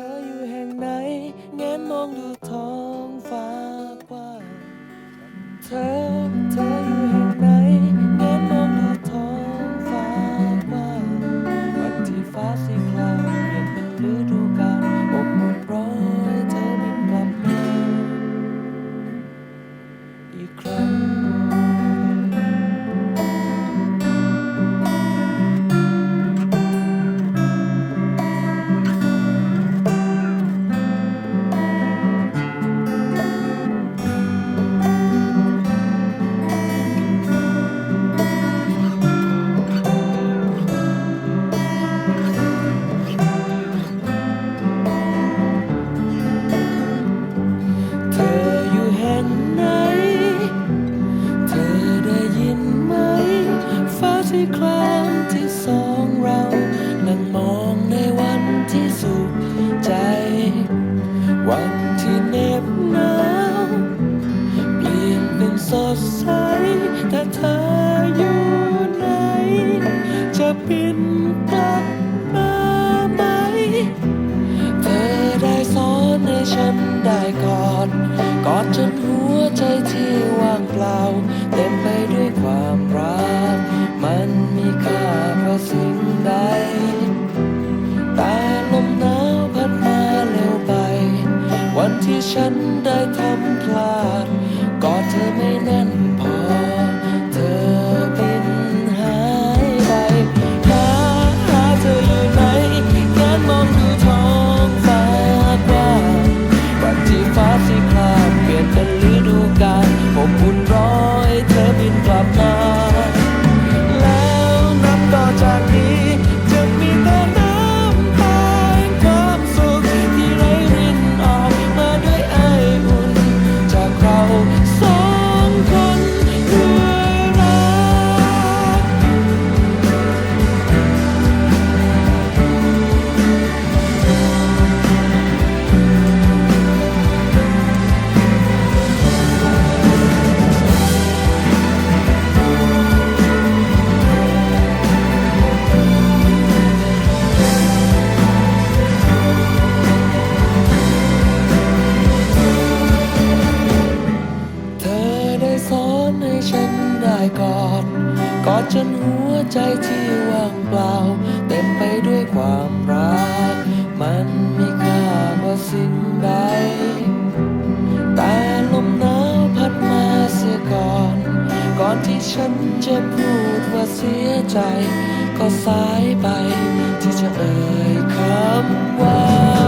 ธออยู่แห่งไหนแงนมองดูท้องฟ้ากว้างเธอ เธออยู่แห่งไหน เธอได้ยินไหม ฟ้าที่ครามที่สองเรา นั่งมองในวันที่สุขใจ วันที่เหน็บหนาวเปลี่ยนเป็นสดใส แต่เธออยู่ไหน จะบินกลับมาไหม เธอได้สอนให้ฉันได้ก่อน ดกอดจนหัวใจที่ว่างเปล่า เต็มไปด้วยความรัก มันมีค่าเพราสิ่งใด แต่ลมหนาวพัดมาเร็วไป วันที่ฉันได้ทำพลา อนให้ฉันได้กอด กอดจนหัวใจที่ว่างเปล่า เต็มไปด้วยความรัก มันมีค่ากว่าสิ่งใด แต่ลมหนาวพัดมาเสียก่อน ก่อนที่ฉันจะพูดว่าเสียใจ ก็สายไปที่จะเอ่ยคำว่า